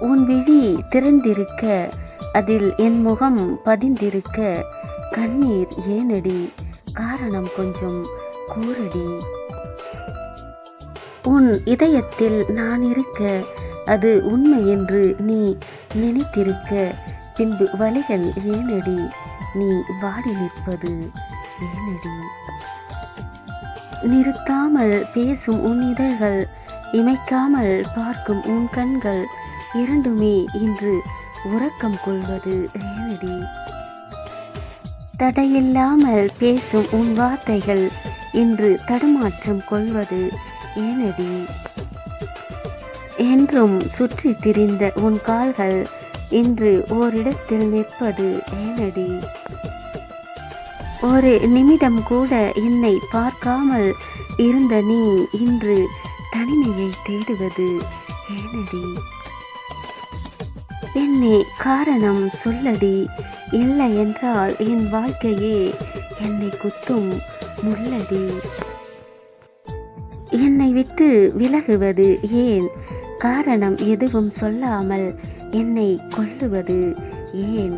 உன் விழி திறந்திருக்க அதில் என் முகம் பதிந்திருக்க கண்ணீர் ஏனடி? காரணம் கொஞ்சம் கூறடி. உன் இதயத்தில் நான் இருக்க அது உண்மை என்று நீ நினைத்திருக்க பின்பு வலிகள் ஏனடி? நீ வாடி நிற்பது ஏனடி? நிறுத்தாமல் பேசும் உன் இதழ்கள் இமைக்காமல் பார்க்கும் உன் கண்கள் இரண்டுமே இன்று உறக்கம் கொள்வது ரேவதி. தடையில்லாமல் பேசும் உன் வார்த்தைகள் இன்று தடுமாற்றம் கொள்வது ஏனடி. என்றும் சுற்றி திரிந்த உன் கால்கள் இன்று ஓரிடத்தில் நிற்பது ஏனடி. ஒரு நிமிடம் கூட என்னை பார்க்காமல் இருந்த நீ இன்று தனிமையை தேடுவது ஏனடி. என்னே காரணம் சொல்லடி. இல்லை என்றால் என் வாழ்க்கையே என்னை குத்தும் முள்ளடி. என்னை விட்டு விலகுவது ஏன்? காரணம் எதுவும் சொல்லாமல் என்னை கொல்லுவது ஏன்?